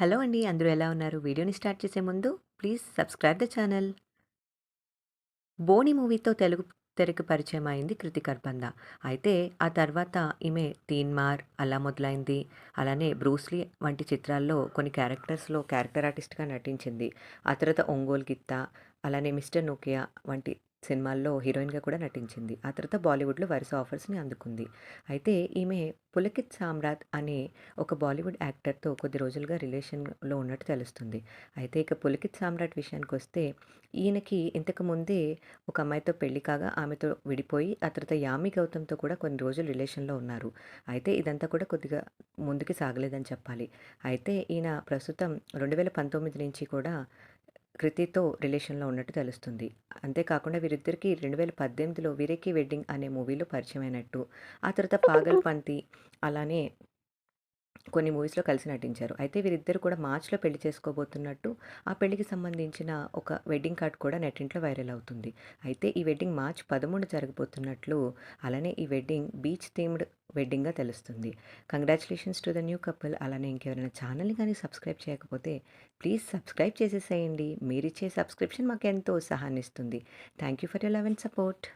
Hello అండి. అందరూ ఎలా ఉన్నారు? వీడియోని స్టార్ట్ చేసే ముందు please subscribe the channel. 'Boni' మూవీతో తెలుగు తెరకు పరిచయం అయింది కృతి అర్బంద. అయితే ఆ తర్వాత ఈమె 'తీన్మార్', 'అలా మొదలైంది', అలానే బ్రూస్లీ వంటి చిత్రాల్లో కొన్ని క్యారెక్టర్స్‌లో క్యారెక్టర్ ఆర్టిస్ట్‌గా నటించింది. ఆ తర్వాత 'ఒంగోలు గిత్త', అలానే 'మిస్టర్ నోకియా' వంటి సినిమాల్లో హీరోయిన్‌గా కూడా నటించింది. ఆ తర్వాత బాలీవుడ్‌లో వరుస ఆఫర్స్‌ని అందుకుంది. అయితే ఈమె 'పులకిత్ సామ్రాట్' అనే ఒక బాలీవుడ్ యాక్టర్‌తో కొద్ది రోజులుగా రిలేషన్‌లో ఉన్నట్టు తెలుస్తుంది. అయితే ఇక 'పులకిత్ సామ్రాట్' విషయానికొస్తే ఈయనకి ఇంతకు ముందే ఒక అమ్మాయితో పెళ్ళి కాగా ఆమెతో విడిపోయి ఆ తర్వాత 'యామి గౌతమ్‌తో కూడా కొన్ని రోజులు రిలేషన్‌లో ఉన్నారు. అయితే ఇదంతా కూడా కొద్దిగా ముందుకు సాగలేదని చెప్పాలి. అయితే ఈయన ప్రస్తుతం 2019 నుంచి కూడా కృతితో రిలేషన్‌లో ఉన్నట్టు తెలుస్తుంది. అంతేకాకుండా వీరిద్దరికీ 2018లో 'వీరేకి వెడ్డింగ్' అనే మూవీలో పరిచయమైనట్టు, ఆ తర్వాత 'పాగల్‌పంతి' అలానే కొన్ని మూవీస్‌లో కలిసి నటించారు. అయితే వీరిద్దరూ కూడా మార్చ్‌లో పెళ్ళి చేసుకోబోతున్నట్టు, ఆ పెళ్ళికి సంబంధించిన ఒక వెడ్డింగ్ కార్డ్ కూడా నెట్టింట్లో వైరల్ అవుతుంది. అయితే ఈ వెడ్డింగ్ మార్చ్ 13 జరగబోతున్నట్లు, అలానే ఈ వెడ్డింగ్ బీచ్ థీమ్డ్ వెడ్డింగ్‌గా తెలుస్తుంది. Congratulations to the new couple. అలానే ఇంకెవరైనా ఛానల్‌ని కానీ సబ్స్క్రైబ్ చేయకపోతే ప్లీజ్ సబ్స్క్రైబ్ చేసేసేయండి. మీరిచ్చే సబ్స్క్రిప్షన్ మాకు ఎంతో ఉత్సాహాన్ని ఇస్తుంది thank you for your love and support.